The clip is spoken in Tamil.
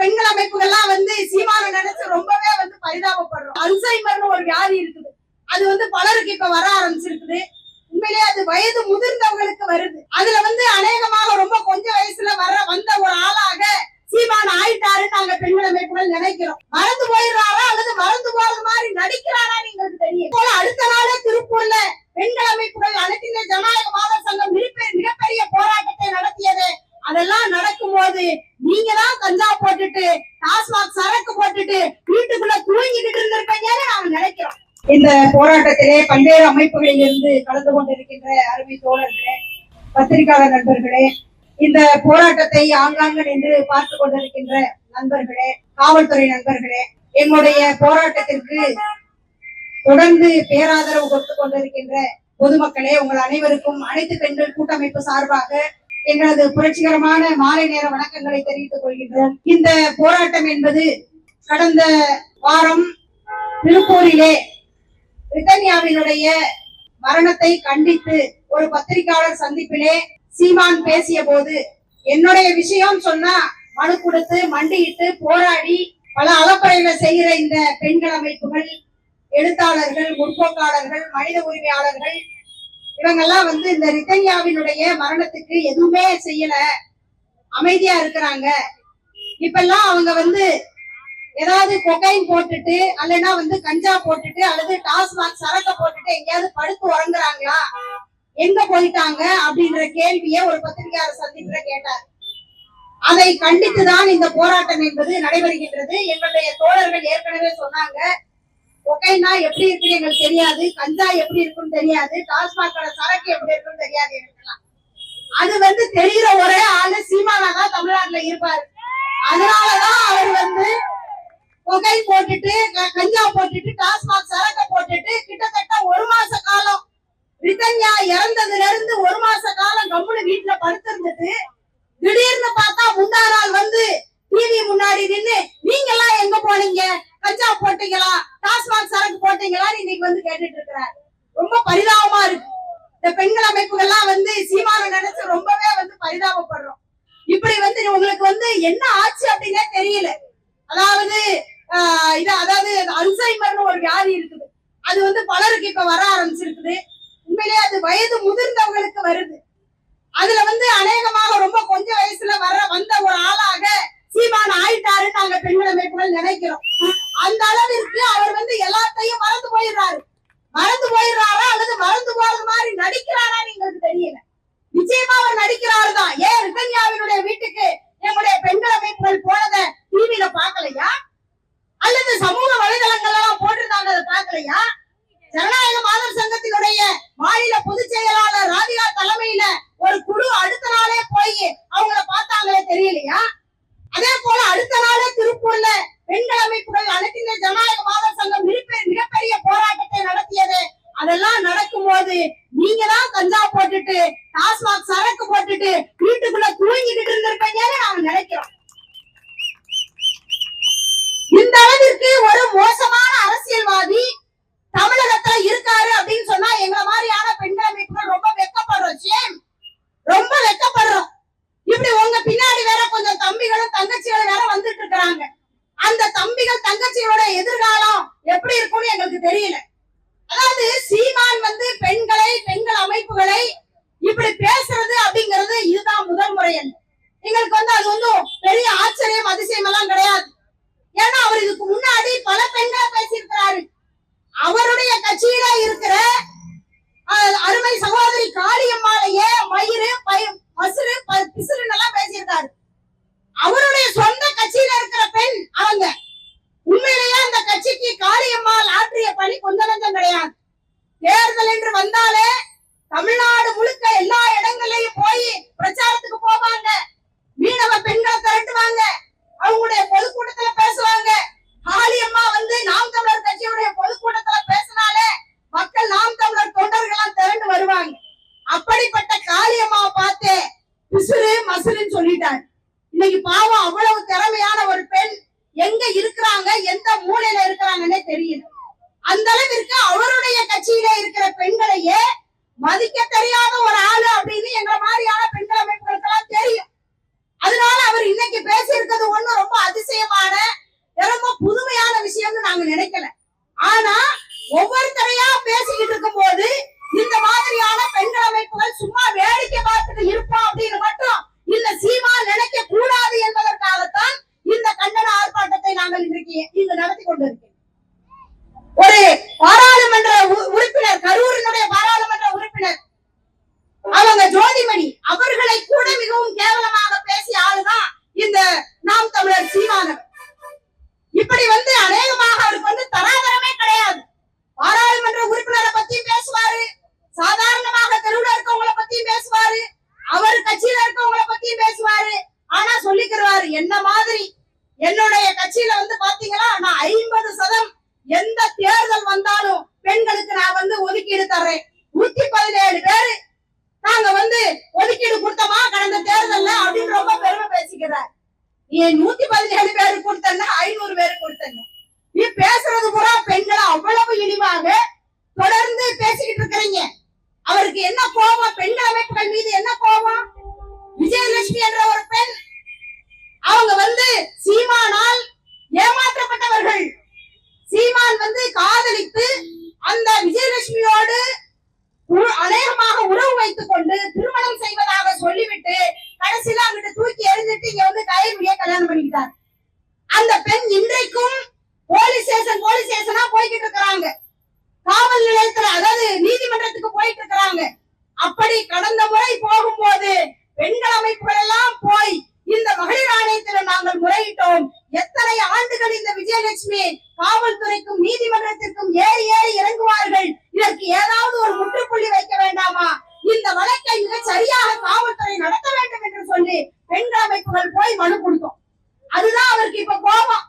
பெண்கள் அமைப்புகள்லாம் வந்து சீமான நினைச்சு ரொம்பவே வந்து பரிதாபப்படுறோம். அல்சைமர்னு ஒரு வியாதி இருக்குது. அது வந்து பலருக்கு இப்ப வர ஆரம்பிச்சிருக்குது. உண்மையிலேயே அது வயது முதிர்ந்தவங்களுக்கு வருது. அதுல வந்து அநேகமாக ரொம்ப கொஞ்ச வயசுல வர வந்த ஒரு ஆளாக சீமான ஆயிட்டாருன்னு நாங்க பெண்கள் அமைப்புகள் நினைக்கிறோம். மறந்து போயிடுறாரா அல்லது மறந்து போறது மாதிரி நடிக்கிறாரா நீங்களுக்கு தெரியும் போல அடுத்த நாளே திருப்பூர்ல பெண்கள் அமைப்புகள் அனைத்து ஜனநாயக மாதர் சங்கம் மிகப்பெரிய போராட்டத்தை நடத்தியது. அதெல்லாம் நடக்கும்போது நீங்க தான் கஞ்சா போட்டுட்டு டாஸ்மாக் சரக்கு போட்டுட்டு வீட்டுக்குள்ள தூங்கிட்டு இருந்திருப்பீங்கன்னு நாங்க நினைக்கிறோம். இந்த போராட்டத்திலே பல்வேறு அமைப்புகளில் இருந்து கலந்து கொண்டிருக்கின்ற அருமை தோழர்களே பத்திரிகையாளர் நண்பர்களே இந்த போராட்டத்தை ஆங்காங்கு நின்று பார்த்து கொண்டிருக்கின்ற நண்பர்களே காவல்துறை நண்பர்களே எங்களுடைய போராட்டத்திற்கு தொடர்ந்து பேராதரவு கொடுத்து கொண்டிருக்கின்ற பொதுமக்களே உங்கள் அனைவருக்கும் அனைத்து பெண்கள் கூட்டமைப்பு சார்பாக எங்களது புரட்சிகரமான மாலை நேர வணக்கங்களை தெரிவித்துக் கொள்கின்றோம். இந்த போராட்டம் என்பது கடந்த வாரம் திருப்பூரிலே பிரித்தானியாவினுடைய மரணத்தை கண்டித்து ஒரு பத்திரிகையாளர் சந்திப்பிலே சீமான் பேசிய போது என்னுடைய விஷயம் சொன்னா மனு கொடுத்து மண்டியிட்டு போராடி பல அலப்பறைகளை செய்கிற இந்த பெண்கள் அமைப்புகள் எழுத்தாளர்கள் முற்போக்காளர்கள் மனித உரிமையாளர்கள் இவங்கெல்லாம் வந்து இந்த ரிதன்யாவினுடைய மரணத்துக்கு எதுவுமே செய்யல. அமைதியா இருக்கிறாங்க. இப்பெல்லாம் அவங்க வந்து ஏதாவது கொகைன் போட்டுட்டு அல்லனா வந்து கஞ்சா போட்டுட்டு அல்லது டாஸ்மாக் சரக்க போட்டுட்டு எங்கேயாவது படுத்து உறங்குறாங்களா? எங்க போயிட்டாங்க? அப்படின்ற கேள்வியை ஒரு பத்திரிகையாளர் சந்திப்புல கேட்டார். அதை கண்டித்துதான் இந்த போராட்டம் என்பது நடைபெறுகின்றது. எங்களுடைய தோழர்கள் ஏற்கனவே சொன்னாங்க. கொகைனா எப்படி இருக்குன்னு எங்களுக்கு தெரியாது கஞ்சா எப்படி இருக்குன்னு தெரியாது டாஸ்மாகோட சரக்கு எப்படி இருக்குன்னு தெரியாது எங்களுக்கெல்லாம். அது வந்து தெரியுற ஒரே ஆளு சீமானா தான் தமிழ்நாட்டுல இருப்பாரு. அதனாலதான் அவர் வந்து புகை போட்டுட்டு கஞ்சா போட்டுட்டு டாஸ்மாக் சரக்க போட்டுட்டு கிட்டத்தட்ட ஒரு மாச காலம் ரிதன்யா இறந்ததுல இருந்து ஒரு மாச காலம் கம்முனு வீட்டுல படுத்திருந்துட்டு திடீர்னு பார்த்தா முந்தா நாள் வந்து டிவி முன்னாடி நின்னு நீங்க எல்லாம் எங்க போனீங்க கஞ்சா போட்டீங்களா டாஸ்மாக் சரக்கு போட்டீங்களான்னு இன்னைக்கு வந்து கேட்டுட்டு இருக்கிறார் ரொம்ப பரிதாபமா இருக்கு இந்த பெண்கள் அமைப்புகள்லாம் வந்து சீமான நினைச்சு ரொம்பவே வந்து பரிதாபப்படுறோம் இப்படி உங்களுக்கு வந்து என்ன ஆச்சு அப்படின்னே தெரியல. அதாவது இது அதாவது அல்சைமர்னு ஒரு வியாதி இருக்குது. அது வந்து பலருக்கு இப்ப வர ஆரம்பிச்சிருக்குது. உண்மையிலேயே அது வயது முதிர்ந்தவங்களுக்கு வருது. அதுல வந்து அநேகமாக ரொம்ப கொஞ்ச வயசுல வர வந்த ஒரு ஆளாக சீமான் ஆயிட்டாரு நாங்க பெண்கள் அமைப்புகள் நினைக்கிறோம். அந்த அளவிற்கு அவர் வந்து எல்லாத்தையும் மறந்து போயிடுறாரு. மறந்து போயிடுறாரா அல்லது மறந்து போறது மாதிரி நடிக்கிறாரா நிச்சயமா அவர் நடிக்கிறார் தான் ஏன் ரிதன்யாவினுடைய வீட்டுக்கு எங்களுடைய பெண்கள் அமைப்புகள் போனத டிவியில பாக்கலையா அல்லது சமூக வலைதளங்கள் எல்லாம் போட்டிருந்தாங்க அதை பாக்கலையா ஜனநாயக மாதர் சங்கத்தினுடைய மாநில பொதுச் செயலாளர் ராதிகா தலைமையில ஒரு குழு அடுத்த நாளே போய் அவங்கள பார்த்தாங்களே தெரியலையா? அதே போல அடுத்த நாளே திருப்பூர்ல பெண்கள் அமைப்புகள் அனைத்து ஜனநாயக மாதர் சங்கம் மிகப்பெரிய போராட்டத்தை நடத்தியது. அதெல்லாம் நடக்கும்போது நீங்க தான் கஞ்சா போட்டுட்டு டாஸ்மாக் சரக்கு போட்டுட்டு வீட்டுக்குள்ள தூங்கிக்கிட்டு இருந்திருப்பீங்கன்னு நாங்க நினைக்கிறோம். இந்த அளவிற்கு ஒரு மோசமான அரசியல்வாதி தமிழகத்துல இருக்காரு அப்படின்னு சொன்னா எங்களை மாதிரியான பெண்கள் அமைப்புகள் ரொம்ப வெக்கப்படுறோம். சேம் ரொம்ப வெக்கப்படுறோம். இப்படி உங்க பின்னாடி வேற கொஞ்சம் தம்பிகளும் தங்கச்சிகளும் வேற வந்துட்டு இருக்கிறாங்க. அந்த தம்பிகள் தங்கச்சிகளோட எதிர்காலம் எப்படி இருக்கும்னு எங்களுக்கு தெரியல. அதாவது சீமான் வந்து பெண்களை பெண்கள் அமைப்புகளை இப்படி பேசுறது அப்படிங்கிறது இதுதான் முதல் முறை எங்களுக்கு வந்து அது வந்து பெரிய ஆச்சரியம் அது பிசுறு மசுலுன்னு சொல்லிட்டாரு. இன்னைக்கு பாவம் அவ்வளவு திறமையான ஒரு பெண் எங்க இருக்கிறாங்க எந்த மூலையில இருக்கிறாங்கன்னே தெரியுது அந்த அளவிற்கு அவருடைய கட்சியில இருக்கிற பெண்களையே மதிக்க தெரியாத ஒரு ஆளு அப்படின்னு எங்களை மாதிரியான பெண்கள் அமைப்புகளுக்கெல்லாம் தெரியும் அதனால அவர் இன்னைக்கு பேசியிருக்கிறது ஒண்ணு ரொம்ப அதிசயம் நினைக்கல ஆனா ஒவ்வொருத்தரையா பேசிக்கிட்டு இருக்கும் போது இந்த மாதிரியான பெண்கள் அமைப்புகள் சும்மா வேடிக்கை பார்த்துட்டு இருப்போம் அப்படின்னு மட்டும் இந்த சீமா நினைக்க கூடாது என்பதற்காகத்தான் இந்த கண்டன ஆர்ப்பாட்டத்தை நாங்கள் இன்றைக்கு இங்கு நடத்தி கொண்டிருக்கிறோம் ஒரு பாராளுமன்ற உ- உறுப்பினர் கரூரினுடைய பாராளுமன்ற உறுப்பினர் அவங்க ஜோதிமணி அவர்களை கூட மிகவும் கேவலமாக பேசிய ஆளுதான் இந்த நாம் தமிழர் சீமானவர் இப்படி வந்து அநேகமாக அவருக்கு வந்து தராதரமே கிடையாது பாராளுமன்ற உறுப்பினரை பத்தியும் பேசுவாரு சாதாரணமாக தெருவுல இருக்கவங்கள பத்தியும் பேசுவாரு அவர் கட்சியில இருக்கவங்கள பத்தியும் பேசுவாரு ஆனா சொல்லிக்கிறாரு என்ன மாதிரி என்னுடைய கட்சியில வந்து பாத்தீங்களா நான் ஐம்பது சதம் எந்த தேர்தல் வந்தாலும் பெண்களுக்கு நான் வந்து ஒதுக்கீடு தர்றேன் நூத்தி பதினேழு பேரு நாங்க வந்து ஒதுக்கீடு கொடுத்தோமா கடந்த தேர்தல்ல அப்படின்னு ரொம்ப பெருமை பேசிக்கிறார் நீ நூத்தி பதினேழு பேரு கொடுத்தன ஐநூறு பேரு கொடுத்தன நீ பேசுறது பூரா பெண்களை அவ்வளவு இழிவாக தொடர்ந்து பேசிக்கிட்டு இருக்கிறீங்க. அவருக்கு என்ன கோபம்? பெண் அமைப்புகள் மீது என்ன கோபம்? விஜயலட்சுமி என்ற ஒரு பெண் அவங்க வந்து சீமானால் ஏமாற்றப்பட்டவர்கள். சீமான் வந்து காதலித்து அந்த விஜயலட்சுமியோடு அநேகமாக உறவு வைத்துக் கொண்டு திருமணம் செய்வதாக சொல்லிவிட்டு கடைசியில அங்கிட்டு தூக்கி எறிஞ்சிட்டு இங்க வந்து தலைவியை கல்யாணம் பண்ணிக்கிட்டார். அந்த பெண் இன்றைக்கும் போலீஸ் ஸ்டேஷன் போலீஸ் ஸ்டேஷனா போய்கிட்டு இருக்கிறாங்க. காவல் நிலையத்துல அதாவது நீதிமன்றத்துக்கு போயிட்டு இருக்கிறாங்க. அப்படி கடந்த முறை போகும்போது பெண்கள் அமைப்புகள் எல்லாம் போய் இந்த மகளிர் ஆணையத்தில் நாங்கள் முறையிட்டோம். எத்தனை ஆண்டுகள் இந்த விஜயலட்சுமி காவல்துறைக்கும் நீதிமன்றத்திற்கும் ஏறி ஏறி இறங்குவார்கள்? இதற்கு ஏதாவது ஒரு முற்றுப்புள்ளி வைக்க வேண்டாமா? இந்த வழக்கை மிக சரியாக காவல்துறை நடத்த வேண்டும் என்று சொல்லி பெண் அமைப்புகள் போய் மனு கொடுத்தோம். அதுதான் அவருக்கு இப்ப கோபம்.